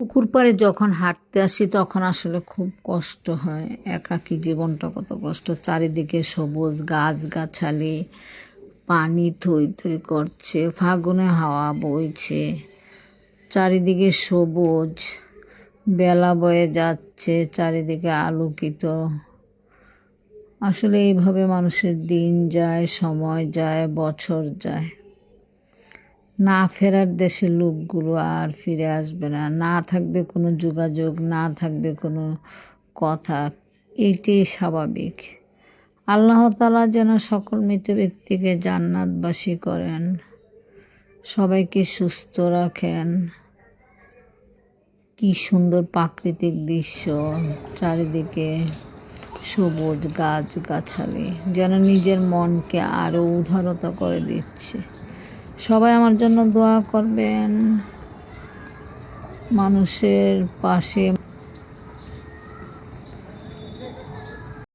পুকুর পাড়ে যখন হাঁটতে আসি, তখন আসলে খুব কষ্ট হয়। একাকী জীবনটা কত কষ্ট। চারিদিকে সবুজ গাছ গাছালি পানি থই থই করছে, ফাগুনে হাওয়া বইছে, চারিদিকে সবুজ, বেলা বয়ে যাচ্ছে, চারিদিকে আলোকিত। আসলে এইভাবে মানুষের দিন যায়, সময় যায়, বছর যায়। না ফেরার দেশের লোকগুলো আর ফিরে আসবে না। না থাকবে কোনো যোগাযোগ, না থাকবে কোনো কথা। এটাই স্বাভাবিক। আল্লাহ তালা যেন সকল মৃত ব্যক্তিকে জান্নাতবাসী করেন, সবাইকে সুস্থ রাখেন। কি সুন্দর প্রাকৃতিক দৃশ্য, চারিদিকে সবুজ গাছ গাছালি যেন নিজের মনকে আরও উদারতা করে দিচ্ছে। সবাই আমার জন্য দোয়া করবেন। মানুষের পাশে